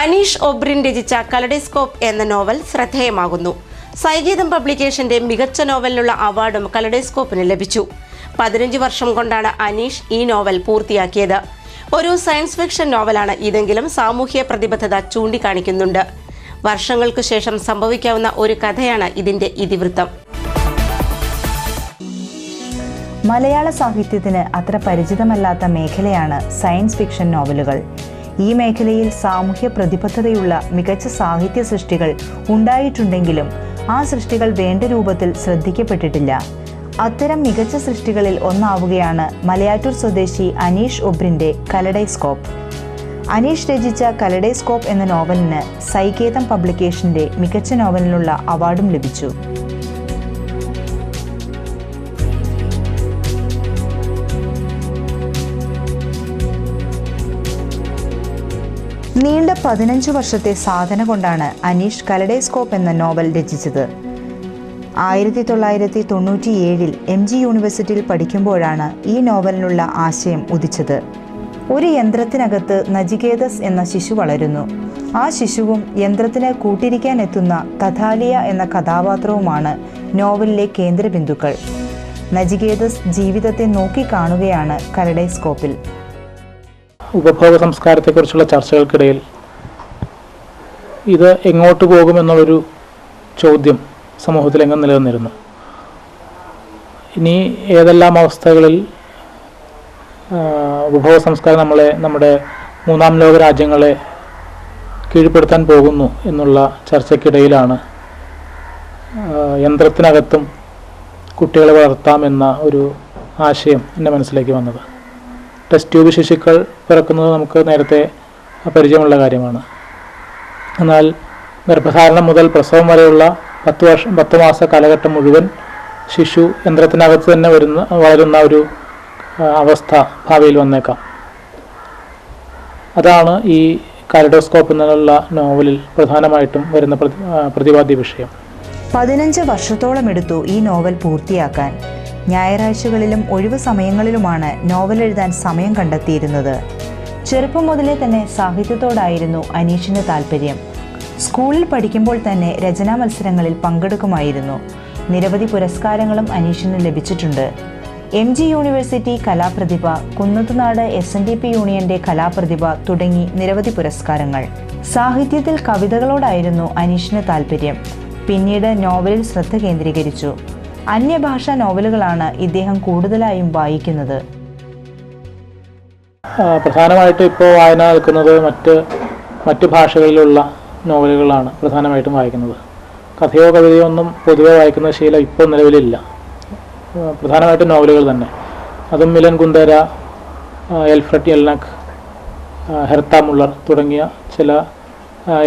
അനീഷ് ഒബ്രിൻ രചിച്ച കലഡിസ്കോപ്പ് എന്ന നോവൽ ശ്രദ്ധേയമാകുന്നു. സൈഗീതം പബ്ലിക്കേഷന്റെ മികച്ച നോവലിനുള്ള അവാർഡും കലഡിസ്കോപ്പിന് ലഭിച്ചു. പതിനഞ്ച് വർഷം കൊണ്ടാണ് അനീഷ് ഈ നോവൽ പൂർത്തിയാക്കിയത്. ഒരു സയൻസ് ഫിക്ഷൻ നോവലാണ് ഇതെങ്കിലും സാമൂഹ്യ പ്രതിബദ്ധത ചൂണ്ടിക്കാണിക്കുന്നുണ്ട്. വർഷങ്ങൾക്കു ശേഷം സംഭവിക്കാവുന്ന ഒരു കഥയാണ് ഇതിന്റെ ഇതിവൃത്തം. മലയാള സാഹിത്യത്തിന് അത്ര പരിചിതമല്ലാത്ത മേഖലയാണ് സയൻസ് ഫിക്ഷൻ നോവലുകൾ. ഈ മേഖലയിൽ സാമൂഹ്യ പ്രതിബദ്ധതയുള്ള മികച്ച സാഹിത്യ സൃഷ്ടികൾ ഉണ്ടായിട്ടുണ്ടെങ്കിലും ആ സൃഷ്ടികൾ വേണ്ട രൂപത്തിൽ ശ്രദ്ധിക്കപ്പെട്ടിട്ടില്ല. അത്തരം മികച്ച സൃഷ്ടികളിൽ ഒന്നാവുകയാണ് മലയാറ്റൂർ സ്വദേശി അനീഷ് ഒബ്രിന്റെ കലഡൈസ്കോപ്പ് അനീഷ് രചിച്ച കലഡൈസ്കോപ്പ് എന്ന നോവലിന് സൈകേതം പബ്ലിക്കേഷന്റെ മികച്ച നോവലിനുള്ള അവാർഡും ലഭിച്ചു. നീണ്ട പതിനഞ്ച് വർഷത്തെ സാധന കൊണ്ടാണ് അനീഷ് കലഡേസ്കോപ്പ് എന്ന നോവൽ രചിച്ചത്. ആയിരത്തി തൊള്ളായിരത്തി തൊണ്ണൂറ്റിയേഴിൽ എം ജി യൂണിവേഴ്സിറ്റിയിൽ പഠിക്കുമ്പോഴാണ് ഈ നോവലിനുള്ള ആശയം ഉദിച്ചത്. ഒരു യന്ത്രത്തിനകത്ത് നജികേതസ് എന്ന ശിശു വളരുന്നു. ആ ശിശുവും യന്ത്രത്തിന് കൂട്ടിരിക്കാൻ എത്തുന്ന തഥാലിയ എന്ന കഥാപാത്രവുമാണ് നോവലിലെ കേന്ദ്രബിന്ദുക്കൾ. നജികേതസ് ജീവിതത്തെ നോക്കിക്കാണുകയാണ് കലഡൈസ്കോപ്പിൽ. ഉപഭോഗ സംസ്കാരത്തെക്കുറിച്ചുള്ള ചർച്ചകൾക്കിടയിൽ ഇത് എങ്ങോട്ട് പോകുമെന്നുള്ളൊരു ചോദ്യം സമൂഹത്തിലെങ്ങും നിലനിന്നിരുന്നു. ഇനി ഏതെല്ലാം അവസ്ഥകളിൽ ഉപഭോഗ സംസ്കാരം നമ്മളെ നമ്മുടെ മൂന്നാം ലോക രാജ്യങ്ങളെ കീഴ്പ്പെടുത്താൻ പോകുന്നു എന്നുള്ള ചർച്ചയ്ക്കിടയിലാണ് യന്ത്രത്തിനകത്തും കുട്ടികളെ വളർത്താമെന്ന ഒരു ആശയം എന്റെ മനസ്സിലേക്ക് വന്നത്. ടെസ്റ്റ് ട്യൂബ് ശിശുക്കൾ പിറക്കുന്നത് നമുക്ക് നേരത്തെ പരിചയമുള്ള കാര്യമാണ്. എന്നാൽ ഗർഭധാരണം മുതൽ പ്രസവം വരെയുള്ള പത്ത് വർഷം പത്ത് മാസ കാലഘട്ടം മുഴുവൻ ശിശു യന്ത്രത്തിനകത്ത് തന്നെ വരുന്ന വളരുന്ന ഒരു അവസ്ഥ ഭാവിയിൽ വന്നേക്കാം. അതാണ് ഈ കാലിഡോസ്കോപ്പ് എന്നുള്ള നോവലിൽ പ്രധാനമായിട്ടും വരുന്ന പ്രതിപാദ്യ വിഷയം. പതിനഞ്ച് വർഷത്തോളം എടുത്തു ഈ നോവൽ പൂർത്തിയാക്കാൻ. ഞായറാഴ്ചകളിലും ഒഴിവു സമയങ്ങളിലുമാണ് നോവൽ എഴുതാൻ സമയം കണ്ടെത്തിയിരുന്നത്. ചെറുപ്പം മുതലേ തന്നെ സാഹിത്യത്തോടായിരുന്നു അനീഷിന് താല്പര്യം സ്കൂളിൽ പഠിക്കുമ്പോൾ തന്നെ രചനാ മത്സരങ്ങളിൽ പങ്കെടുക്കുമായിരുന്നു. നിരവധി പുരസ്കാരങ്ങളും അനീഷിന് ലഭിച്ചിട്ടുണ്ട്. M G university കലാപ്രതിഭ Kunnathunad S N D P യൂണിയന്റെ കലാപ്രതിഭ തുടങ്ങി നിരവധി പുരസ്കാരങ്ങൾ. സാഹിത്യത്തിൽ കവിതകളോടായിരുന്നു അനീഷിന് താല്പര്യം പിന്നീട് നോവലിൽ ശ്രദ്ധ കേന്ദ്രീകരിച്ചു. അന്യഭാഷാ നോവലുകളാണ് ഇദ്ദേഹം കൂടുതലായും വായിക്കുന്നത്. പ്രധാനമായിട്ട് ഇപ്പോൾ വായന നിൽക്കുന്നത് മറ്റ് മറ്റ് ഭാഷകളിലുള്ള നോവലുകളാണ് പ്രധാനമായിട്ടും വായിക്കുന്നത്. കഥയോ കവിതയോ ഒന്നും പൊതുവെ വായിക്കുന്ന ശീലം ഇപ്പോൾ നിലവിലില്ല. പ്രധാനമായിട്ടും നോവലുകൾ തന്നെ. അതും Milan Kundera Elfriede Jelinek Herta Muller തുടങ്ങിയ ചില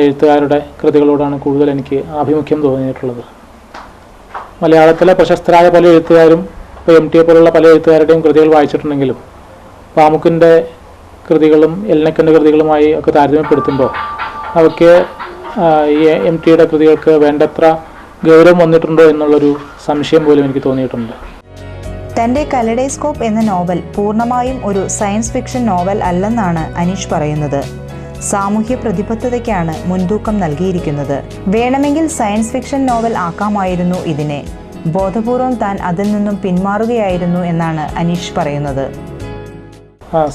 എഴുത്തുകാരുടെ കൃതികളോടാണ് കൂടുതൽ എനിക്ക് ആഭിമുഖ്യം തോന്നിയിട്ടുള്ളത്. മലയാളത്തിലെ പ്രശസ്തരായ പല എഴുത്തുകാരും ഇപ്പോൾ എം ടി എ പോലുള്ള പല എഴുത്തുകാരുടെയും കൃതികൾ വായിച്ചിട്ടുണ്ടെങ്കിലും പാമുക്കിന്റെ കൃതികളും എൽനക്കന്റെ കൃതികളുമായി ഒക്കെ താരതമ്യപ്പെടുത്തുമ്പോൾ അവയ്ക്ക് ഈ എം ടിയുടെ കൃതികൾക്ക് വേണ്ടത്ര ഗൗരവം വന്നിട്ടുണ്ടോ എന്നുള്ളൊരു സംശയം പോലും എനിക്ക് തോന്നിയിട്ടുണ്ട്. തന്റെ കലഡൈസ്കോപ്പ് എന്ന നോവൽ പൂർണമായും ഒരു സയൻസ് ഫിക്ഷൻ നോവൽ അല്ലെന്നാണ് അനീഷ് പറയുന്നത്. സാമൂഹ്യ പ്രതിബദ്ധതയ്ക്കാണ് മുൻതൂക്കം നൽകിയിരിക്കുന്നത്. വേണമെങ്കിൽ സയൻസ് ഫിക്ഷൻ നോവൽ ആക്കാമായിരുന്നു ഇതിനെ. ബോധപൂർവം താൻ അതിൽ നിന്നും പിന്മാറുകയായിരുന്നു എന്നാണ് അനീഷ് പറയുന്നത്.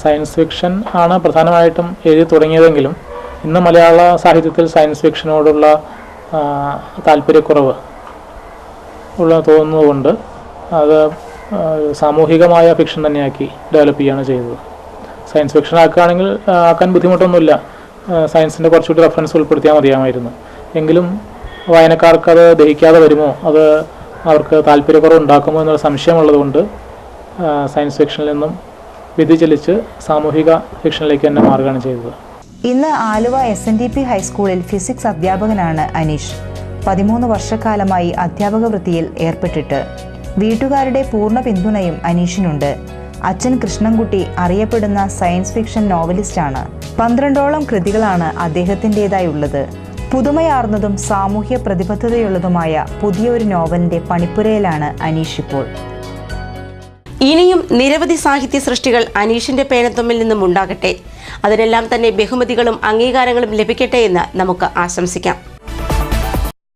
സയൻസ് ഫിക്ഷൻ ആണ് പ്രധാനമായിട്ടും എഴുതി തുടങ്ങിയതെങ്കിലും ഇന്ന് മലയാള സാഹിത്യത്തിൽ സയൻസ് ഫിക്ഷനോടുള്ള താല്പര്യക്കുറവ് ഉള്ള തോന്നുന്നതുകൊണ്ട് അത് സാമൂഹികമായ ഫിക്ഷൻ തന്നെയാക്കി ഡെവലപ്പ് ചെയ്യുകയാണ് ചെയ്തത്. സയൻസ് ഫിക്ഷൻ ആക്കുകയാണെങ്കിൽ ആക്കാൻ ബുദ്ധിമുട്ടൊന്നുമില്ല. സയൻസിന്റെ കുറച്ചുകൂടി റെഫറൻസ് ഉൾപ്പെടുത്തിയാൽ മതിയാമായിരുന്നു. എങ്കിലും വായനക്കാർക്ക് അത് ദഹിക്കാതെ വരുമോ? അത് അവർക്ക് താല്പര്യക്കുറവ് ഉണ്ടാക്കുമോ എന്നൊരു സംശയമുള്ളതുകൊണ്ട് സയൻസ് ഫിക്ഷനിൽ നിന്നും വ്യതിചലിച്ച് സാമൂഹിക ഫിക്ഷനിലേക്ക് തന്നെ മാറുകയാണ് ചെയ്തത്. ഇന്ന് Aluva S N D P ഹൈസ്കൂളിൽ ഫിസിക്സ് അധ്യാപകനാണ് അനീഷ്. പതിമൂന്ന് വർഷക്കാലമായി അധ്യാപക വൃത്തിയിൽ ഏർപ്പെട്ടിട്ട്. വീട്ടുകാരുടെ പൂർണ പിന്തുണയും അനീഷിനുണ്ട്. അച്ഛൻ കൃഷ്ണൻകുട്ടി അറിയപ്പെടുന്ന സയൻസ് ഫിക്ഷൻ നോവലിസ്റ്റാണ്. പന്ത്രണ്ടോളം കൃതികളാണ് അദ്ദേഹത്തിന്റെതായുള്ളത്. പുതുമയാർന്നതും സാമൂഹ്യ പ്രതിബദ്ധതയുള്ളതുമായ പുതിയൊരു നോവലിന്റെ പണിപ്പുരയിലാണ് അനീഷ് ഇപ്പോൾ. ഇനിയും നിരവധി സാഹിത്യ സൃഷ്ടികൾ അനീഷിന്റെ പേനത്തൊമ്മിൽ നിന്നും ഉണ്ടാകട്ടെ. അതിനെല്ലാം തന്നെ ബഹുമതികളും അംഗീകാരങ്ങളും ലഭിക്കട്ടെ എന്ന് നമുക്ക് ആശംസിക്കാം.